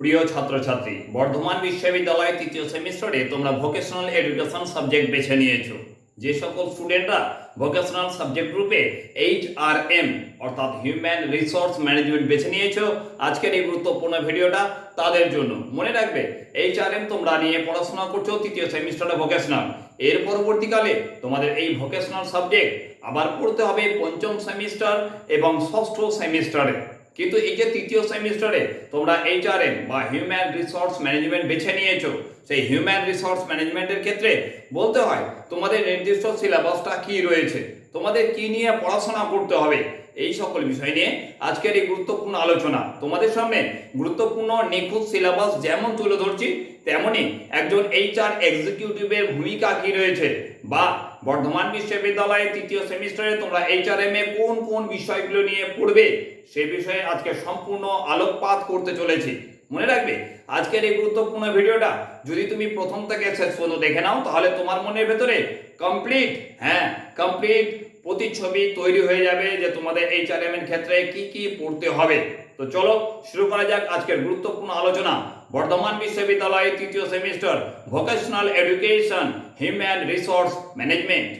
প্রিয় ছাত্রছাত্রী, বর্ধমান বিশ্ববিদ্যালয়ের তৃতীয় সেমিস্টারে তোমরা ভোকেশনাল এডুকেশন সাবজেক্ট বেছে নিয়েছো। যে সকল স্টুডেন্টরা ভোকেশনাল সাবজেক্ট গ্রুপে এইচ আর এম অর্থাৎ হিউম্যান রিসোর্স ম্যানেজমেন্ট বেছে নিয়েছো, আজকের এই গুরুত্বপূর্ণ ভিডিওটা তাদের জন্য। মনে রাখবে এইচ আর এম তোমরা নিয়ে পড়াশোনা করছ তৃতীয় সেমিস্টারে ভোকেশনাল এর পরবর্তীকালে তোমাদের এই ভোকেশনাল সাবজেক্ট আবার পড়তে হবে পঞ্চম সেমিস্টার এবং ষষ্ঠ সেমিস্টারে। কিন্তু এই যে তৃতীয় সেমিস্টারে তোমরা এইচআরএম বা হিউম্যান রিসোর্স ম্যানেজমেন্ট বেছে নিয়েছো, সেই হিউম্যান রিসোর্স ম্যানেজমেন্টের ক্ষেত্রে বলতে হয়, তোমাদের নির্দিষ্ট সিলেবাসটা কি রয়েছে? তোমাদের কি নিয়ে পড়াশোনা করতে হবে? এই সকল বিষয় নিয়ে আজকের এই গুরুত্বপূর্ণ আলোচনা। তোমাদের সামনে গুরুত্বপূর্ণ নিখুঁত সিলেবাস যেমন তুলে ধরছি, তেমনি একজন এইচআর এক্সিকিউটিভের ভূমিকা কি রয়েছে বা বর্ধমান বিশ্ববিদ্যালয়ের তৃতীয় সেমিস্টারে তোমরা এইচআরএম এ কোন কোন বিষয়গুলো নিয়ে পড়বে, সে বিষয়ে আজকে সম্পূর্ণ আলোকপাত করতে চলেছি। মনে রাখবে, আজকের এই গুরুত্বপূর্ণ ভিডিওটা যদি তুমি প্রথম থেকে শেষ পর্যন্ত দেখে নাও, তাহলে তোমার মনের ভেতরে কমপ্লিট হ্যাঁ কমপ্লিট প্রতিচ্ছবি তৈরি হয়ে যাবে যে তোমাদের এইচআরএম এর ক্ষেত্রে কি কি পড়তে হবে। তো চলো শুরু করা যাক আজকের গুরুত্বপূর্ণ আলোচনা। বর্ধমান বিশ্ববিদ্যালয়ের তৃতীয় semester vocational education, human resource management.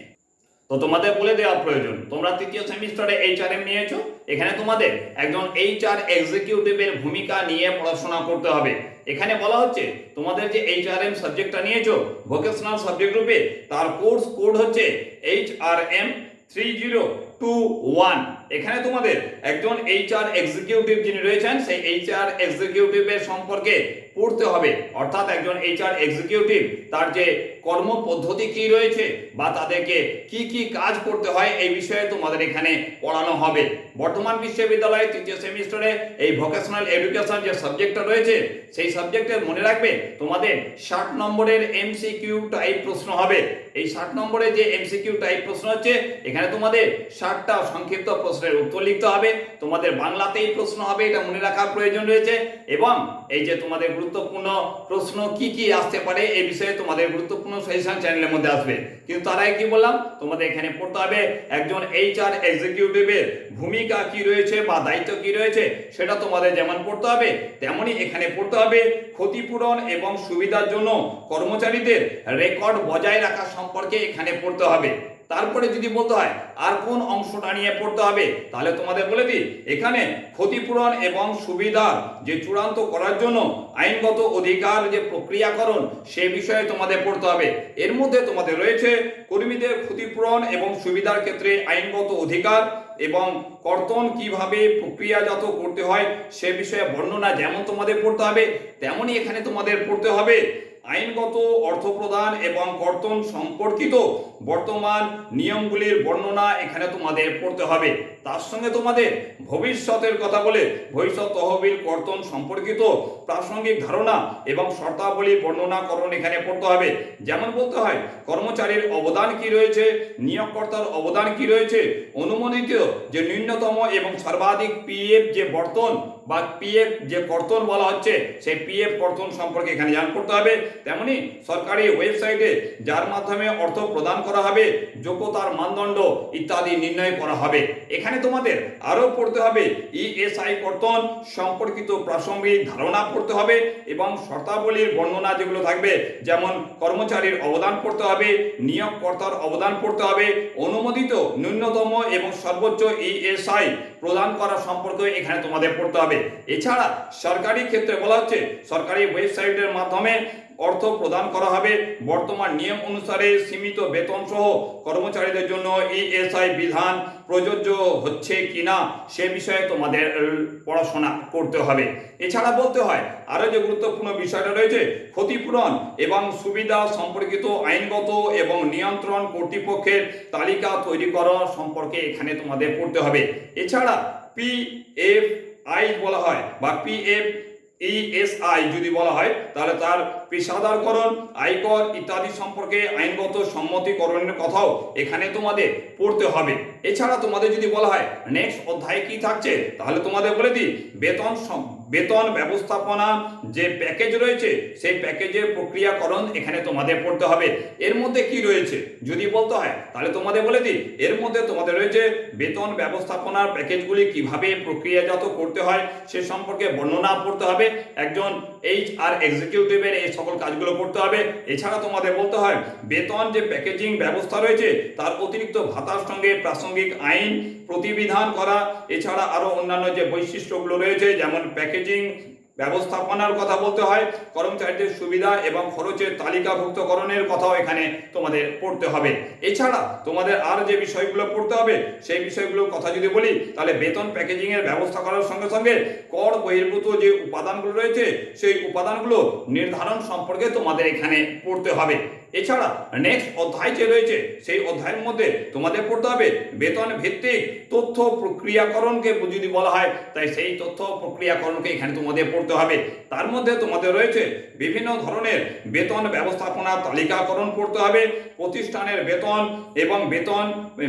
তো তোমাদের বলে দেওয়া প্রয়োজন, তোমরা তৃতীয় সেমিস্টারে এইচআরএম নিয়েছো? এখানে তোমাদের একজন এইচআর এক্সিকিউটিভের ভূমিকা নিয়ে পড়াশোনা করতে হবে। এখানে বলা হচ্ছে, তোমাদের যে এইচআরএম সাবজেক্টটা নিয়েছো, ভোকেশনাল সাবজেক্ট রূপে তার কোর্স কোড হচ্ছে HRM three zero two one এখানে তোমাদের একজন এইচআর এক্সিকিউটিভ যিনি রয়েছেন সেই এইচআর এক্সিকিউটিভের সম্পর্কে পড়তে হবে। অর্থাৎ একজন এইচআর এক্সিকিউটিভ তার যে কর্ম পদ্ধতি কি রয়েছে বা তাদেরকে কি কি কাজ করতে হয় এই বিষয়ে তোমাদের এখানে পড়ানো হবে। বর্তমান বিশ্ববিদ্যালয়ের তৃতীয় সেমিস্টারে এই ভোকেশনাল এডুকেশন যে সাবজেক্টটা রয়েছে, সেই সাবজেক্টের মনে রাখবে, তোমাদের ষাট নম্বরের এমসিকিউ টাইপ প্রশ্ন হবে। এই ষাট নম্বরের যে এমসিকিউ টাইপ প্রশ্ন হচ্ছে, এখানে তোমাদের ষাটটা সংক্ষিপ্ত প্রশ্নের উত্তর লিখতে হবে। তোমাদের বাংলাতেই প্রশ্ন হবে, এটা মনে রাখার প্রয়োজন রয়েছে। এবং এই যে তোমাদের গুরুত্বপূর্ণ প্রশ্ন কি কি আসতে পারে এই বিষয়ে তোমাদের গুরুত্বপূর্ণ সাজেশন চ্যানেলের মধ্যে আসবে। কিন্তু তার আগে কি বললাম, তোমাদের এখানে পড়তে হবে একজন এইচআর এক্সিকিউটিভের ভূমিকা কি রয়েছে বা দায়িত্ব কি রয়েছে, সেটা তোমাদের যেমন পড়তে হবে, তেমনই এখানে পড়তে হবে ক্ষতিপূরণ এবং সুবিধার জন্য কর্মচারীদের রেকর্ড বজায় রাখা সম্পর্কে এখানে পড়তে হবে। তারপরে যদি বলতে হয়, আর কোন অংশটা নিয়ে পড়তে হবে? তাহলে তোমাদের বলে দিই, এখানে ক্ষতিপূরণ এবং সুবিধা যে চূড়ান্ত করার জন্য আইনগত অধিকার যে প্রক্রিয়াকরণ, সে বিষয়ে তোমাদের পড়তে হবে। এর মধ্যে তোমাদের রয়েছে কর্মীদের ক্ষতিপূরণ এবং সুবিধার ক্ষেত্রে আইনগত অধিকার এবং কর্তন কীভাবে প্রক্রিয়াজাত করতে হয়, সে বিষয়ে বর্ণনা যেমন তোমাদের পড়তে হবে, তেমনই এখানে তোমাদের পড়তে হবে। আইনগত অর্থ প্রদান এবং কর্তন সম্পর্কিত বর্তমান নিয়মগুলির বর্ণনা এখানে তোমাদের পড়তে হবে। তার সঙ্গে তোমাদের ভবিষ্যতের কথা বলে ভবিষ্যৎ তহবিল, কর্তন সম্পর্কিত প্রাসঙ্গিক ধারণা এবং শর্তাবলী বর্ণনাকরণ এখানে পড়তে হবে। যেমন বলতে হয়, কর্মচারীর অবদান কি রয়েছে, নিয়োগকর্তার অবদান কি রয়েছে, অনুমোদিত যে ন্যূনতম এবং সর্বাধিক পিএফ যে বর্তন বা পিএফ যে কর্তন বলা হচ্ছে, সেই পিএফ কর্তন সম্পর্কে এখানে জান করতে হবে। তেমনি সরকারি ওয়েবসাইটে যার মাধ্যমে অর্থ প্রদান করা হবে, যোগ্যতার মানদণ্ড ইত্যাদি নির্ণয় করা হবে। এখানে তোমাদের আরও পড়তে হবে ইএসআই কর্তন সম্পর্কিত প্রাসঙ্গিক ধারণা পড়তে হবে এবং শর্তাবলীর বর্ণনা যেগুলো থাকবে, যেমন কর্মচারীর অবদান পড়তে হবে, নিয়োগকর্তার অবদান পড়তে হবে, অনুমোদিত ন্যূনতম এবং সর্বোচ্চ ইএসআই প্রদান করা সম্পর্কে এখানে তোমাদের পড়তে হবে। এছাড়া সরকারি ক্ষেত্রে বলা হচ্ছে, সরকারি ওয়েবসাইটের মাধ্যমে অর্থ প্রদান করা হবে। বর্তমান নিয়ম অনুসারে সীমিত বেতন সহ কর্মচারীদের জন্য ইএসআই বিধান প্রযোজ্য হচ্ছে কিনা সে বিষয়ে তোমাদের পড়াশোনা করতে হবে। এছাড়া বলতে হয়, আরও যে গুরুত্বপূর্ণ বিষয়টা রয়েছে, ক্ষতিপূরণ এবং সুবিধা সম্পর্কিত আইনগত এবং নিয়ন্ত্রণ কর্তৃপক্ষের তালিকা তৈরি করা সম্পর্কে এখানে তোমাদের পড়তে হবে। এছাড়া পি এফ আই বলা হয় বা পি এফ ইএসআই যদি বলা হয়, তাহলে তার পেশাদারকরণ, আয়কর ইত্যাদি সম্পর্কে আইনগত সম্মতিকরণের কথাও এখানে তোমাদের পড়তে হবে। এছাড়া তোমাদের যদি বলা হয় নেক্সট অধ্যায় কি থাকছে, তাহলে তোমাদের বলে দিই, বেতন বেতন ব্যবস্থাপনা যে প্যাকেজ রয়েছে, সেই প্যাকেজের প্রক্রিয়াকরণ এখানে তোমাদের পড়তে হবে। এর মধ্যে কি রয়েছে? যদি বলতে হয়, তাহলে তোমাদের বলে দিই, এর মধ্যে তোমাদের রয়েছে বেতন ব্যবস্থাপনার প্যাকেজগুলি কীভাবে প্রক্রিয়াজাত করতে হয়, সে সম্পর্কে বর্ণনা পড়তে হবে। একজন এইচ আর এক্সিকিউটিভের এই সকল কাজগুলো করতে হবে। এছাড়া তোমাদের বলতে হয়, বেতন যে প্যাকেজিং ব্যবস্থা রয়েছে, তার অতিরিক্ত ভাতার সঙ্গে প্রাসঙ্গিক আইন প্রতিবিধান করা। এছাড়া আরও অন্যান্য যে বৈশিষ্ট্যগুলো রয়েছে, যেমন প্যাকেজিং ব্যবস্থাপনার কথা বলতে হয়, কর্মচারীদের সুবিধা এবং খরচের তালিকাভুক্তকরণের কথাও এখানে তোমাদের পড়তে হবে। এছাড়া তোমাদের আর যে বিষয়গুলো পড়তে হবে, সেই বিষয়গুলোর কথা যদি বলি, তাহলে বেতন প্যাকেজিংয়ের ব্যবস্থা করার সঙ্গে সঙ্গে কর বহির্ভূত যে উপাদানগুলো রয়েছে, সেই উপাদানগুলো নির্ধারণ সম্পর্কে তোমাদের এখানে পড়তে হবে। এছাড়া নেক্সট অধ্যায় যে রয়েছে, সেই অধ্যায়ের মধ্যে তোমাদের পড়তে হবে বেতন ভিত্তিক তথ্য প্রক্রিয়াকরণকে যদি বলা হয়, তাই সেই তথ্য প্রক্রিয়াকরণকে এখানে তোমাদের পড়তে হবে। তার মধ্যে তোমাদের রয়েছে বিভিন্ন ধরনের বেতন ব্যবস্থাপনা তালিকাকরণ পড়তে হবে, প্রতিষ্ঠানের বেতন এবং বেতন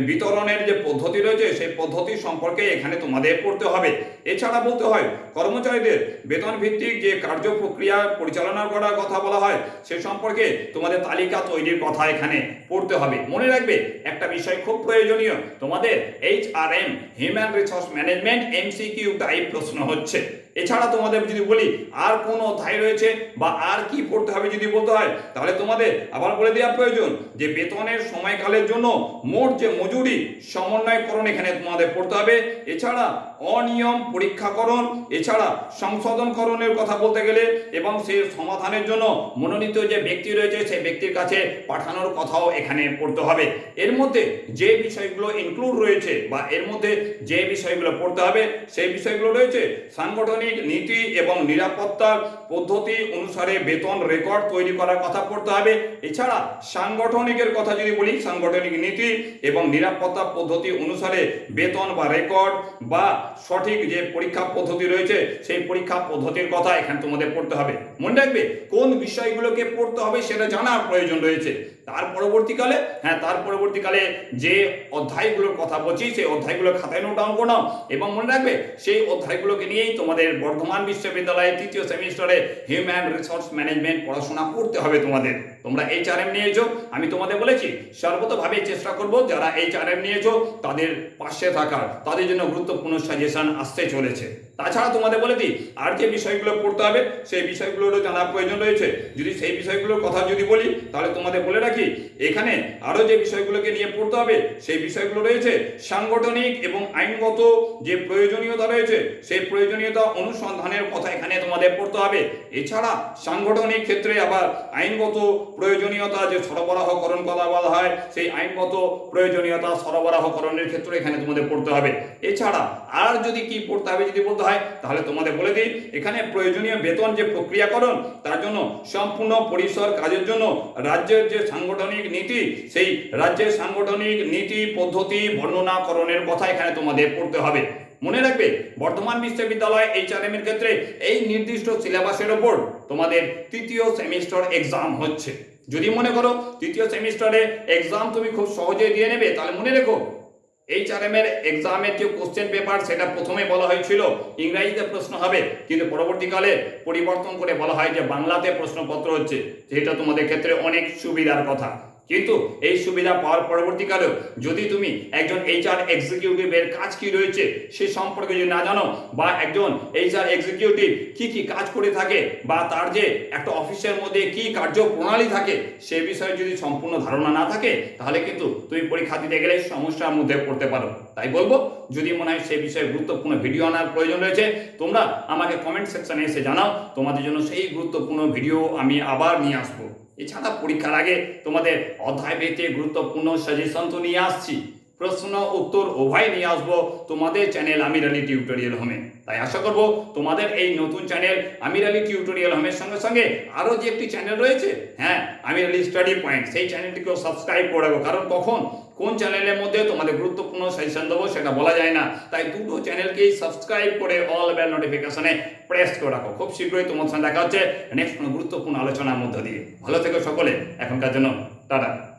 বিতরণের যে পদ্ধতি রয়েছে, সেই পদ্ধতি সম্পর্কে এখানে তোমাদের পড়তে হবে। এছাড়া বলতে হয়, কর্মচারীদের বেতন ভিত্তিক যে কার্য প্রক্রিয়া পরিচালনা করার কথা বলা হয়, সে সম্পর্কে তোমাদের তালিকা তৈরির কথা এখানে পড়তে হবে। মনে রাখবে, একটা বিষয় খুব প্রয়োজনীয়। তোমাদের H R M human resource management MCQ type প্রশ্ন হচ্ছে। এছাড়া তোমাদের যদি বলি, আর কোন অধ্যায় রয়েছে বা আর কি পড়তে হবে যদি বলতে হয়, তাহলে তোমাদের আবার বলে দেওয়া প্রয়োজন যে বেতনের সময়কালের জন্য মোট যে মজুরি সমন্বয়করণ এখানে তোমাদের পড়তে হবে। এছাড়া অনিয়ম পরীক্ষাকরণ, এছাড়া সংশোধনকরণের কথা বলতে গেলে এবং সে সমাধানের জন্য মনোনীত যে ব্যক্তি রয়েছে, সেই ব্যক্তির কাছে পাঠানোর কথাও এখানে পড়তে হবে। এর মধ্যে যে বিষয়গুলো ইনক্লুড রয়েছে বা এর মধ্যে যে বিষয়গুলো পড়তে হবে, সেই বিষয়গুলো রয়েছে সাংগঠনিক নীতি এবং নিরাপত্তার পদ্ধতি অনুসারে বেতন রেকর্ড তৈরি করার কথা পড়তে হবে। এছাড়া সাংগঠনিকের কথা যদি বলি, সাংগঠনিক নীতি এবং নিরাপত্তা পদ্ধতি অনুসারে বেতন বা রেকর্ড বা সঠিক যে পরীক্ষা পদ্ধতি রয়েছে, সেই পরীক্ষা পদ্ধতির কথা এখানে তোমাদের পড়তে হবে। মনে রাখবে, কোন বিষয়গুলোকে পড়তে হবে সেটা জানার প্রয়োজন রয়েছে। তার পরবর্তীকালে হ্যাঁ তার পরবর্তীকালে যে অধ্যায়গুলোর কথা বলছি, সেই অধ্যায়গুলো খাতায় নোট ডাউন করো এবং মনে রাখবে, সেই অধ্যায়গুলোকে নিয়েই তোমাদের বর্ধমান বিশ্ববিদ্যালয়ে তৃতীয় সেমিস্টারে হিউম্যান রিসোর্স ম্যানেজমেন্ট পড়াশোনা করতে হবে তোমাদের। তোমরা এইচ আর এম নিয়েছো, আমি তোমাদের বলেছি সর্বতভাবে চেষ্টা করব যারা এইচ আর এম নিয়েছো, তাদের পাশে থাকার, তাদের জন্য গুরুত্বপূর্ণ সাজেশন আসতে চলেছে। তাছাড়া তোমাদের বলে দিই, আর যে বিষয়গুলো পড়তে হবে, সেই বিষয়গুলোরও জানার প্রয়োজন রয়েছে। যদি সেই বিষয়গুলোর কথা যদি বলি, তাহলে তোমাদের বলে রাখি, এখানে আরও যে বিষয়গুলোকে নিয়ে পড়তে হবে, সেই বিষয়গুলো রয়েছে, সাংগঠনিক এবং আইনগত যে প্রয়োজনীয়তা রয়েছে, সেই প্রয়োজনীয়তা অনুসন্ধানের কথা এখানে তোমাদের পড়তে হবে। এছাড়া সাংগঠনিক ক্ষেত্রে আবার আইনগত প্রয়োজনীয়তা যে সরবরাহকরণ কথা বলা হয়, সেই আইনগত প্রয়োজনীয়তা সরবরাহকরণের ক্ষেত্রে এখানে তোমাদের পড়তে হবে। এছাড়া আর যদি কি পড়তে হবে, যদি বলতে হয় তাহলে তোমাদের বলে দিই, এখানে প্রয়োজনীয় বেতন যে প্রক্রিয়াকরণ, তার জন্য সম্পূর্ণ পরিসর কাজের জন্য রাজ্যের যে সাংগঠনিক নীতি, সেই রাজ্যের সাংগঠনিক নীতি, পদ্ধতি, বর্ণনাকরণের কথা এখানে তোমাদের পড়তে হবে। মনে রাখবে বর্তমান বিশ্ববিদ্যালয় এইচআরএম এর ক্ষেত্রে এই নির্দিষ্ট সিলেবাসের ওপর তোমাদের তৃতীয় সেমিস্টার এক্সাম হচ্ছে। যদি মনে করো, তৃতীয় সেমিস্টারে এক্সাম তুমি খুব সহজে দিয়ে নেবে, তাহলে মনে রেখো এইচআরএম এর এক্সামের যে কোশ্চেন পেপার সেটা প্রথমে বলা হয়েছিল, ইংরাজিতে প্রশ্ন হবে, কিন্তু পরবর্তীকালে পরিবর্তন করে বলা হয় যে বাংলাতে প্রশ্নপত্র হচ্ছে, যেটা তোমাদের ক্ষেত্রে অনেক সুবিধার কথা। কিন্তু এই সুবিধা পাওয়ার পরবর্তীকালেও যদি তুমি একজন এইচআর এক্সিকিউটিভের কাজ কি রয়েছে সে সম্পর্কে যদি না জানো বা একজন এইচআর এক্সিকিউটিভ কি কি কাজ করে থাকে বা তার যে একটা অফিসের মধ্যে কি কার্য প্রণালী থাকে সে বিষয়ে যদি সম্পূর্ণ ধারণা না থাকে, তাহলে কিন্তু তুমি পরীক্ষা দিতে গেলে সমস্যার মধ্যে পড়তে পারো। তাই বলব, যদি মনে হয় সে বিষয়ে গুরুত্বপূর্ণ ভিডিও আনার প্রয়োজন রয়েছে, তোমরা আমাকে কমেন্ট সেকশনে এসে জানাও। তোমাদের জন্য সেই গুরুত্বপূর্ণ ভিডিও আমি আবার নিয়ে আসব। এছাড়া পরীক্ষার আগে তোমাদের অধ্যায় পেতে গুরুত্বপূর্ণ সাজেশন তো নিয়ে আসছি। প্রশ্ন, উত্তর উভয় নিয়ে আসব তোমাদের চ্যানেল আমির আলী টিউটোরিয়াল হোমে তাই আশা করব তোমাদের এই নতুন চ্যানেল আমির আলী টিউটোরিয়াল হোমের সঙ্গে সঙ্গে আরও যে একটি চ্যানেল রয়েছে হ্যাঁ আমির আলী স্টাডি পয়েন্ট সেই চ্যানেলটিকেও সাবস্ক্রাইব করে কারণ কখন? কোন চ্যানেলের মধ্যে তোমাদের গুরুত্বপূর্ণ সাজেশন দেবো সেটা বলা যায় না। তাই দুটো চ্যানেলকেই সাবস্ক্রাইব করে অল বেল নোটিফিকেশনে প্রেস করে রাখো। খুব শীঘ্রই তোমার সঙ্গে দেখা হচ্ছে নেক্সট কোনো গুরুত্বপূর্ণ আলোচনার মধ্য দিয়ে। ভালো থেকো সকলে। এখনকার জন্য, টাটা।